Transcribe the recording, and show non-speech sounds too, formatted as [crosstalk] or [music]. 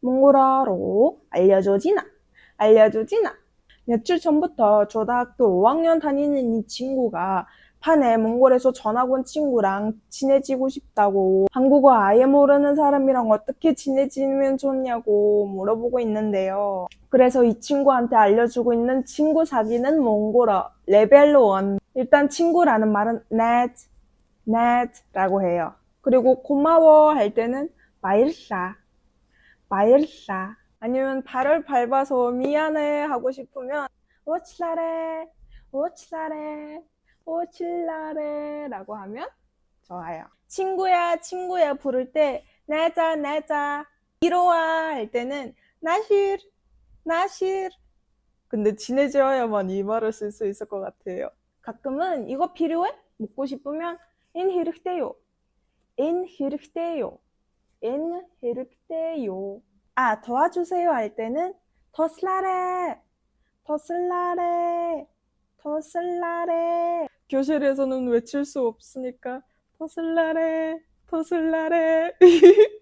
몽골어로 알려줘지나? 알려줘지나? 며칠 전부터 초등학교 5학년 다니는 이 친구가 판에 몽골에서 전학 온 친구랑 친해지고 싶다고 한국어 아예 모르는 사람이랑 어떻게 친해지면 좋냐고 물어보고 있는데요. 그래서 이 친구한테 알려주고 있는 친구 사귀는 몽골어 레벨 1. 일단 친구라는 말은 net, net라고 해요. 그리고 고마워 할 때는 마일사, 마일사. 아니면 발을 밟아서 미안해 하고 싶으면 오칠라레, 오칠라레, 오칠라레 라고 하면 좋아요. 친구야, 친구야 부를 때 내자, 내자, 이로와 할 때는 나실, 나실. 근데 친해져야만 이 말을 쓸 수 있을 것 같아요. 가끔은 이거 필요해? 먹고 싶으면 인 히르테요. 인 히르테요. 인 히르테요. 아, 도와주세요 할 때는 더 슬라레, 더 슬라레, 더 슬라레. 교실에서는 외칠 수 없으니까 더 슬라레, 더 슬라레. [laughs]